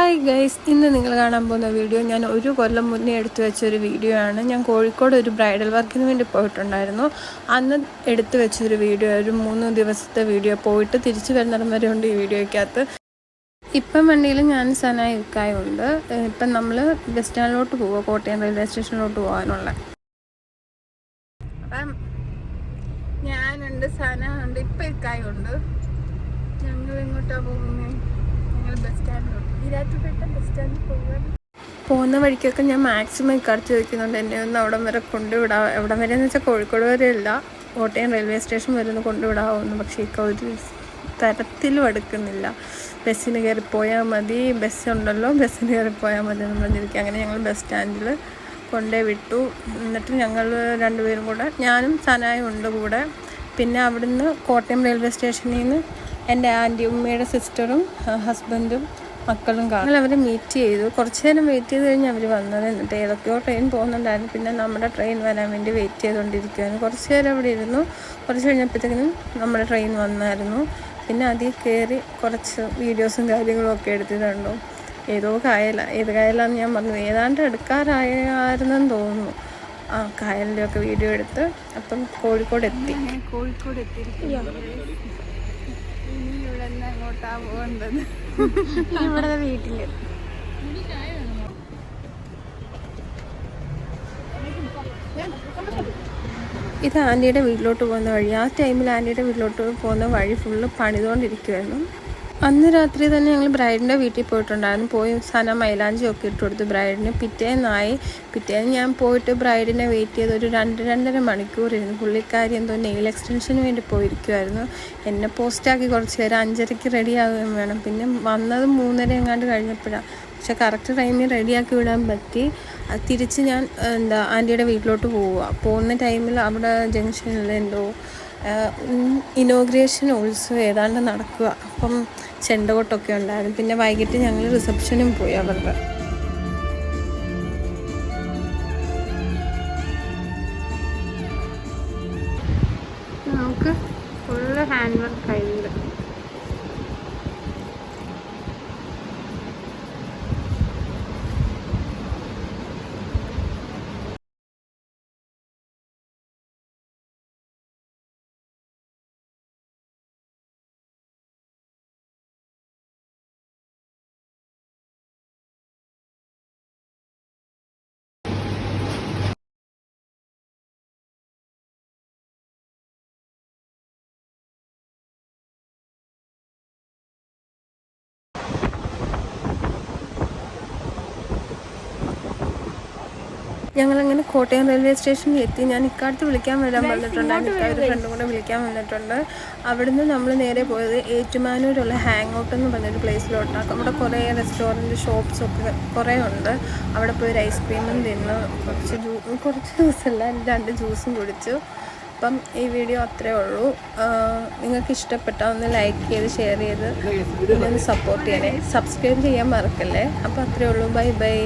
Hi guys ഇന്ന് നിങ്ങൾ കാണാൻ പോകുന്ന വീഡിയോ ഞാൻ ഒരു കൊല്ലം മുന്നേ എടുത്തു വെച്ച ഒരു വീഡിയോ ആണ്. ഞാൻ കോഴിക്കോട് ഒരു ബ്രൈഡൽ വർക്കിന് വേണ്ടി പോയിട്ടുണ്ടായിരുന്നു. അന്ന് എടുത്തു വെച്ചൊരു വീഡിയോ ഒരു മൂന്ന് ദിവസത്തെ വീഡിയോ പോയിട്ട് തിരിച്ചു വരുന്നിടം വരെ ഉണ്ട് ഈ വീഡിയോയ്ക്കകത്ത് ഇപ്പം വണ്ടിയിൽ ഞാൻ സനായി ഇക്കായുണ്ട് ഇപ്പം നമ്മൾ ബസ് സ്റ്റാൻഡിലോട്ട് പോവുക കോട്ടയം റെയിൽവേ സ്റ്റേഷനിലോട്ട് പോകാനുള്ള അപ്പം ഞാനുണ്ട് സന ഉണ്ട് ഇപ്പം ഇക്കായുണ്ട്. ഞങ്ങൾ എങ്ങോട്ടാണ് പോകുന്നത് പോകുന്ന വഴിക്കൊക്കെ ഞാൻ മാക്സിമം ഇക്കടുത്ത് ചോദിക്കുന്നുണ്ട്. എന്നെ ഒന്ന് അവിടം വരെ കൊണ്ടുവിടാ എവിടം വരെ എന്ന് വെച്ചാൽ കോഴിക്കോട് വരെ അല്ല കോട്ടയം റെയിൽവേ സ്റ്റേഷൻ വരെ ഒന്ന് കൊണ്ടുവിടാവുന്നു. പക്ഷേ ഇക്ക ഒരു തരത്തിലും എടുക്കുന്നില്ല ബസ്സിന് കയറി പോയാൽ മതി. ബസ് ഉണ്ടല്ലോ ബസ്സിന് കയറി പോയാൽ മതി എന്ന് പറഞ്ഞിരിക്കുക അങ്ങനെ ഞങ്ങൾ ബസ് സ്റ്റാൻഡിൽ കൊണ്ടേ വിട്ടു. എന്നിട്ട് ഞങ്ങൾ രണ്ടുപേരും കൂടെ ഞാനും സനായും ഉണ്ട് കൂടെ. പിന്നെ അവിടുന്ന് കോട്ടയം റെയിൽവേ സ്റ്റേഷനിൽ നിന്ന് എന്റെ ആന്റി ഉമ്മയുടെ സിസ്റ്ററും ഹസ്ബൻഡും മക്കളും കാണും അവരെ മീറ്റ് ചെയ്തു. കുറച്ച് നേരം വെയിറ്റ് ചെയ്ത് കഴിഞ്ഞ് അവർ വന്നത് എന്നിട്ട് ഏതൊക്കെയോ ട്രെയിൻ പോകുന്നുണ്ടായിരുന്നു. പിന്നെ നമ്മുടെ ട്രെയിൻ വരാൻ വേണ്ടി വെയിറ്റ് ചെയ്തുകൊണ്ടിരിക്കുകയായിരുന്നു. കുറച്ച് നേരം അവിടെ ഇരുന്നു. കുറച്ച് കഴിഞ്ഞപ്പോഴത്തേക്കിനും നമ്മുടെ ട്രെയിൻ വന്നായിരുന്നു. പിന്നെ അതിൽ കയറി കുറച്ച് വീഡിയോസും കാര്യങ്ങളും ഒക്കെ എടുത്തിട്ടുണ്ടോ ഏതോ കായല. ഏത് കായലാന്ന് ഞാൻ പറഞ്ഞു. ഏതാണ്ട് എടുക്കാറായിരുന്നെന്ന് തോന്നുന്നു. ആ കായലിന്റെയൊക്കെ വീഡിയോ എടുത്ത് അപ്പം കോഴിക്കോട് എത്തി കോഴിക്കോട് എത്തിയിരിക്കുന്നു നിന്ന് എങ്ങോട്ടാ പോകേണ്ടത്. ഇവിടെ വീട്ടിൽ. ഇത് ആന്റിയുടെ വീട്ടിലോട്ട് പോകുന്ന വഴി. ആ ടൈമിൽ ആന്റിയുടെ വീട്ടിലോട്ട് പോകുന്ന വഴി ഫുള്ള് പണിതുകൊണ്ടിരിക്കുമായിരുന്നു അന്ന് രാത്രി തന്നെ ഞങ്ങൾ ബ്രൈഡിന്റെ വീട്ടിൽ പോയിട്ടുണ്ടായിരുന്നു. പോയി സാധനം മൈലാഞ്ചി ഒക്കെ ഇട്ട് കൊടുത്തു ബ്രൈഡിന്. പിറ്റേന്നായി പിറ്റേന്ന് ഞാൻ പോയിട്ട് ബ്രൈഡിനെ വെയിറ്റ് ചെയ്ത് ഒരു രണ്ട് രണ്ടര മണിക്കൂർ ഇരുന്നു പുള്ളിക്കാരി എന്തോ നെയിൽ എക്സ്റ്റൻഷന് വേണ്ടി പോയിരിക്കുമായിരുന്നു എന്നെ പോസ്റ്റാക്കി കുറച്ച് നേരം അഞ്ചരയ്ക്ക് റെഡി ആവുകയും വേണം. പിന്നെ വന്നത് മൂന്നര എങ്ങാണ്ട് കഴിഞ്ഞപ്പോഴാണ് പക്ഷെ കറക്റ്റ് ടൈമിൽ റെഡിയാക്കി വിടാൻ പറ്റി. തിരിച്ച് ഞാൻ എന്താ ആന്റിയുടെ വീട്ടിലോട്ട് പോവുക. പോകുന്ന ടൈമിൽ അവിടെ ജംഗ്ഷനിൽ എന്തോ ഇനോഗ്രേഷൻ ഉത്സവം ഏതാണ്ട് നടക്കുക. അപ്പം ചെണ്ടകൊട്ടൊക്കെ ഉണ്ടായിരുന്നു. പിന്നെ വൈകിട്ട് ഞങ്ങൾ റിസപ്ഷനും പോയി അവരുടെ. നമുക്ക് ഫുള്ള് ഹാൻഡ് വർക്ക് കയ്യിൽ ഞങ്ങളങ്ങനെ കോട്ടയം റെയിൽവേ സ്റ്റേഷനിൽ എത്തി. ഞാൻ ഇക്കാലത്ത് വിളിക്കാൻ വരാൻ വന്നിട്ടുണ്ട്. ഇക്കാലത്ത് ഫ്രണ്ടും കൂടെ വിളിക്കാൻ വന്നിട്ടുണ്ട്. അവിടുന്ന് നമ്മൾ നേരെ പോയത് ഏറ്റുമാനൂരുള്ള ഹാങ് ഔട്ട് എന്ന് പറഞ്ഞൊരു പ്ലേസിലോട്ടാണ് അവിടെ കുറേ റെസ്റ്റോറന്റ് ഷോപ്സ് ഒക്കെ കുറേ ഉണ്ട്. അവിടെ പോയി ഒരു ഐസ്ക്രീമും തിന്ന്. കുറച്ച് ജ്യൂ കുറച്ച് ദിവസമല്ല രണ്ട് ജ്യൂസും കുടിച്ചു. അപ്പം ഈ വീഡിയോ അത്രേ ഉള്ളൂ. നിങ്ങൾക്ക് ഇഷ്ടപ്പെട്ടാൽ ഒന്ന് ലൈക്ക് ചെയ്ത് ഷെയർ ചെയ്ത് ഒന്ന് സപ്പോർട്ട് ചെയ്യണേ. സബ്സ്ക്രൈബ് ചെയ്യാൻ മറക്കല്ലേ. അപ്പോൾ അത്രേ ഉള്ളൂ. Bye bye